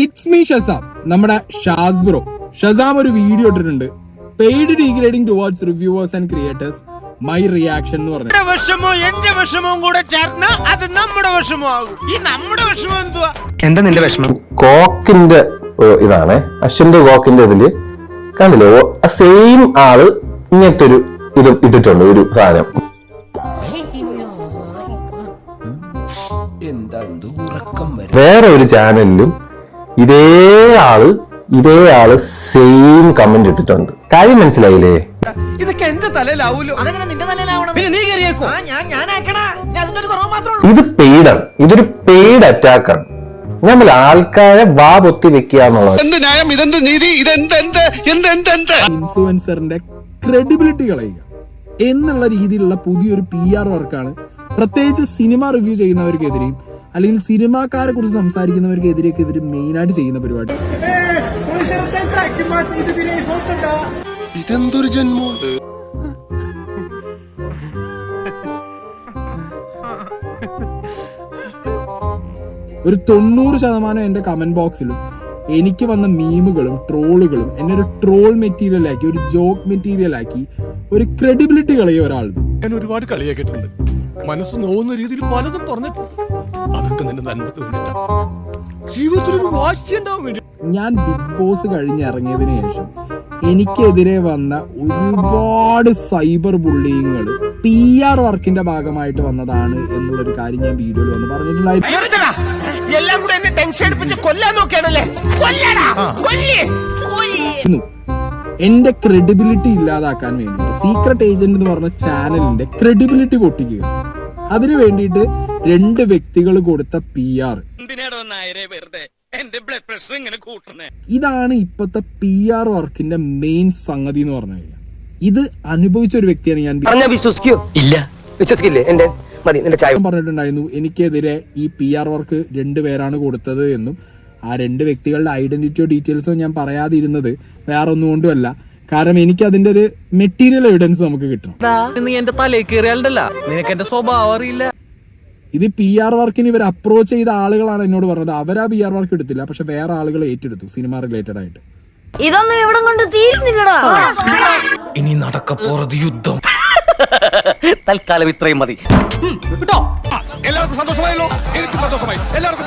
It's me Shazam നമ്മുടെ ഷാസ്ബ്രോ Shazam ഒരു video ഇട്ടിട്ടുണ്ട്. Paid degrading towards reviewers and creators my reaction എന്ന് പറഞ്ഞു എന്റെ വിഷമവും എന്റെ വിഷമവും കൂടെ ചേർന്ന് അത് നമ്മുടെ വിഷമമാകും. ഈ നമ്മുടെ വിഷമം എന്തുവാ? എന്താ നിന്റെ വിഷമം? കോക്കിന്റെ ഇതാണ്. അശ്വന്റെ കോക്കിന്റെ ഇതിൽ കണ്ടില്ലേ? സെയിം ആൾ ഇങ്ങനത്തെ ഒരു ഇത് ഇട്ടിട്ടുണ്ട് ഒരു സാധനം. വേറെ ഒരു ചാനലിലും ഇതേ ആൾ ഇതേ ആൾ സെയിം കമന്റ് ഇട്ടിട്ടുണ്ട്. കാര്യം മനസ്സിലായില്ലേ? ഇതൊക്കെ എന്റെ തലയിലാവൂലോ? അതെങ്ങനെ നിന്റെ തലയിലാവണം. പിന്നെ നീ കയറിയേക്കോ ആ ഞാൻ ഞാൻ ആക്കണാ ഞാൻ അതിന്റെ ഒരു കുറവ് മാത്രമേ ഉള്ളൂ. ഇത് പെയ്ഡാണ് ഇതൊരു പെയ്ഡ് അറ്റാക്കാണ് ഞാൻ നമ്മൾ ആൾക്കാരെ വാ പൊത്തി വെക്കുക എന്നുള്ളത്. എന്ത് ന്യായം? ഇതെന്ത് നീതി? ഇതെന്ത് എന്ത് എന്ത് എന്ത് എന്ത്? ഇൻഫ്ലുവൻസറിന്റെ ക്രെഡിബിലിറ്റി കളയുക. എന്നുള്ള രീതിയിലുള്ള പുതിയൊരു പി ആർ വർക്കാണ് പ്രത്യേകിച്ച് സിനിമ റിവ്യൂ ചെയ്യുന്നവർക്കെതിരെയും അല്ലെങ്കിൽ സിനിമാക്കാരെ കുറിച്ച് സംസാരിക്കുന്നവർക്കെതിരെയൊക്കെ ഇവർ മെയിനായിട്ട് ചെയ്യുന്ന പരിപാടി. ഇതെന്തൊരു ജന്മോ? ഒരു തൊണ്ണൂറ് ശതമാനം എന്റെ കമന്റ് ബോക്സിലും എനിക്ക് വന്ന മീമുകളും ട്രോളുകളും എന്നെ ഒരു ട്രോൾ മെറ്റീരിയൽ ആക്കി ഒരു ജോക്ക് മെറ്റീരിയൽ ആക്കി ഒരു ക്രെഡിബിലിറ്റി കളയ ഒരാൾ ഞാൻ ഒരുപാട് കളിയാക്കിയിട്ടുണ്ട്. മനസ്സ് നോവുന്ന രീതിയിൽ പലതും പറഞ്ഞിട്ടുണ്ട്. അതൊക്കെ നിന്റെ നന്മക്ക് വേണ്ടിട്ടാ. ജീവിതത്തിൽ ഒരു വാശി ഉണ്ടാവാൻ വേണ്ടി. ഞാൻ ബിഗ് ബോസ് കഴിഞ്ഞ് ഇറങ്ങിയതിന് ശേഷം എനിക്കെതിരെ വന്ന ഒരുപാട് സൈബർ ബുള്ളിങ്ങുകൾ പി ആർ വർക്കിന്റെ ഭാഗമായിട്ട് വന്നതാണ് എന്നുള്ളൊരു കാര്യം ഞാൻ വീഡിയോയിൽ വന്ന് പറഞ്ഞിട്ടുണ്ടായിരുന്നു. എല്ലാം കൂടെ എന്നെ ടെൻഷൻ കൊല്ലാൻ നോക്കിയാണല്ലേ? കൊല്ലടാ. കൊല്ലേ. കൊല്ലേ എന്റെ ക്രെഡിബിലിറ്റി ഇല്ലാതാക്കാൻ വേണ്ടിയിട്ട് സീക്രട്ട് ഏജന്റ് എന്ന് പറഞ്ഞ ചാനലിന്റെ ക്രെഡിബിലിറ്റി പൊട്ടിക്കുക. അതിനു വേണ്ടിയിട്ട് രണ്ട് വ്യക്തികൾ കൊടുത്ത പി ആർ എന്തിനാടോ എന്റെ ബ്ലഡ് പ്രഷർ ഇങ്ങനെ കൂട്ടണേ ഇതാണ് ഇപ്പോഴത്തെ പി ആർ വർക്കിന്റെ മെയിൻ സംഗതി എന്ന് പറഞ്ഞു കഴിഞ്ഞാൽ. ഇത് അനുഭവിച്ച ഒരു വ്യക്തിയാണ് ഞാൻ പറഞ്ഞ വിശ്വസിക്കോ. ഇല്ല. വിശ്വസിക്കില്ലേ? എന്റെ മതി നിന്റെ ചായ. പറഞ്ഞിട്ടുണ്ടായിരുന്നു എനിക്കെതിരെ ഈ പി ആർ വർക്ക് രണ്ടുപേരാണ് കൊടുത്തത് എന്നും ആ രണ്ട് വ്യക്തികളുടെ ഐഡന്റിറ്റിയോ ഡീറ്റെയിൽസോ ഞാൻ പറയാതിരുന്നത് വേറൊന്നുകൊണ്ടുമല്ല കാരണം എനിക്ക് അതിന്റെ ഒരു മെറ്റീരിയൽ എവിഡൻസ് നമുക്ക് കിട്ടണം. നീ എന്റെ തലയിൽ കയറിയാലല്ല നിനക്ക് എന്റെ സ്വഭാവം അറിയില്ല. ഇത് പി ആർ വർക്കിന് ഇവർ അപ്രോച്ച് ചെയ്ത ആളുകളാണ് എന്നോട് പറഞ്ഞത്. അവരാ പി ആർ വർക്ക് എടുത്തില്ല. പക്ഷെ വേറെ ആളുകൾ ഏറ്റെടുത്തു സിനിമ റിലേറ്റഡ് ആയിട്ട്. ഇതൊന്നും ഇവിടെ കൊണ്ട് തീരുന്നില്ലടാ. ഇനി നടക്ക പോറത് യുദ്ധം. തൽക്കാലം ഇത്രയും മതി. എല്ലാവർക്കും സന്തോഷമായല്ലോ. എനിക്ക് സന്തോഷമായി. എല്ലാവർക്കും